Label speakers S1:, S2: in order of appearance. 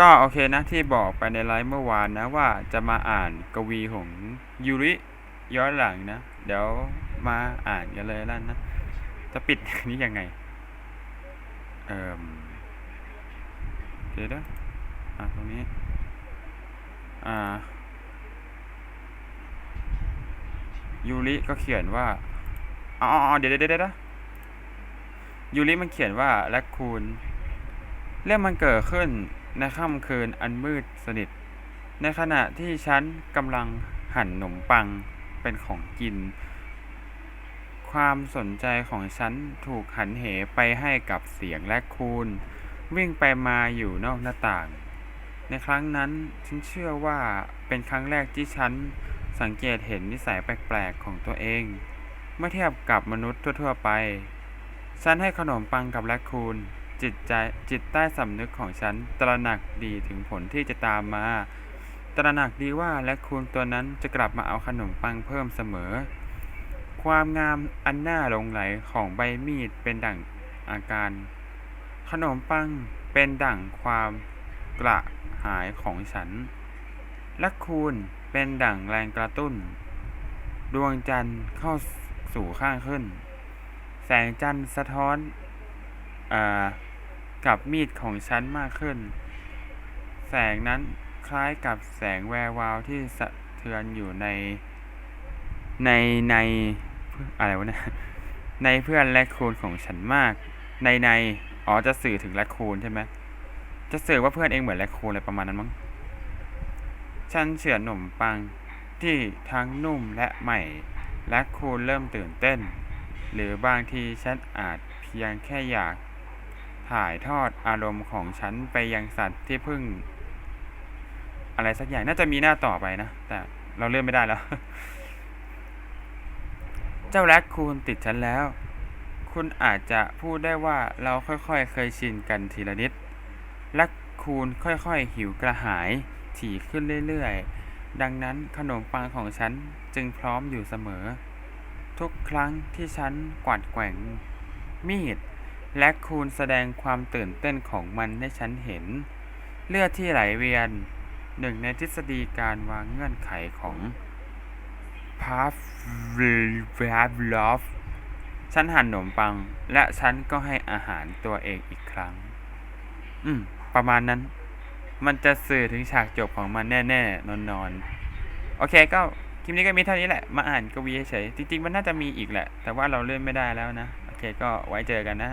S1: ก็โอเคนะที่บอกไปในไลฟ์เมื่อวานนะว่าจะมาอ่านกวีของยูริย้อนหลังนะ เดี๋ยวมาอ่านกันเลยแล้วนะ จะปิดนี้ยังไง เอ่มเดี๋ยวนะอะตรงนี้ อ่ายูริก็เขียนว่าอ๋อเดี๋ยวเดี๋ยวเดี๋ยวนะยูริมันเขียนว่าแลคคูนเรื่องมันเกิดขึ้น ในค่ำคืนอันมืดสนิท ในขณะที่ฉันกำลังหั่นขนมปังเป็นของกิน ความสนใจของฉันถูกหันเหไปให้กับเสียงและคูนวิ่งไปมาอยู่นอกหน้าต่าง ในครั้งนั้นฉันเชื่อว่าเป็นครั้งแรกที่ฉันสังเกตเห็นนิสัยแปลกๆของตัวเอง เมื่อเทียบกับมนุษย์ทั่วๆไป ฉันให้ขนมปังกับแรคคูน จิตใจจิตใต้สำนึกของฉันตระหนักดีถึงผลที่จะตามมา ตระหนักดีว่าแรคคูนตัวนั้นจะกลับมาเอาขนมปังเพิ่มเสมอ ความงามอันน่าหลงไหลของใบมีดเป็นดั่งอาการ ขนมปังเป็นดั่งความกระหายของฉันแรคคูนเป็นดั่งแรงกระตุ้น ดวงจันทร์เข้าสู่ข้างขึ้น แสงจันทร์สะท้อนอา กับมีดของฉันมากขึ้น แสงนั้นคล้ายกับแสงแวววาวที่สะเทือนอยู่ใน ในในอะไรวะเนี่ยในเพื่อนแลคคูนของฉันมาก ในในอ๋อจะสื่อถึงแลคคูนใช่ไหมจะสื่อว่าเพื่อนเองเหมือนแลคคูนอะไรประมาณนั้นมั้งฉันเฉือนขนมปังที่ทั้งนุ่มและใหม่ แลคคูนเริ่มตื่นเต้น หรือบางทีฉันอาจเพียงแค่อยาก ถ่ายทอดอารมณ์ของฉันไปยังสัตว์ที่เพิ่ง อะไรสักอย่างน่าจะมีหน้าต่อไปนะ แต่เราเลื่อนไม่ได้แล้ว เจ้าแรคคูนติดฉันแล้ว คุณอาจจะพูดได้ว่าเราค่อยๆ เคยชินกันทีละนิดแรคคูนค่อยๆ หิวกระหาย ถี่ขึ้นเรื่อยๆ ดังนั้นขนมปังของฉันจึงพร้อมอยู่เสมอ ทุกครั้งที่ฉันกวาดแกว่งมีด และคูณแสดงความตื่นเต้นของมันให้ฉันเห็น เลือดที่ไหลเวียนหนึ่งในทฤษฎีการวางเงื่อนไขของพาฟลอฟฉันหั่นขนมปัง และฉันก็ให้อาหารตัวเองอีกครั้ง อืม ประมาณนั้น มันจะสื่อถึงฉากจบของมันแน่ๆ นอนๆ โอเคก็คลิปนี้ก็มีเท่านี้แหละ มาอ่านกวีเฉยจริงๆ มันน่าจะมีอีกแหละ แต่ว่าเราเลื่อนไม่ได้แล้วนะ โอเคก็ไว้เจอกันนะ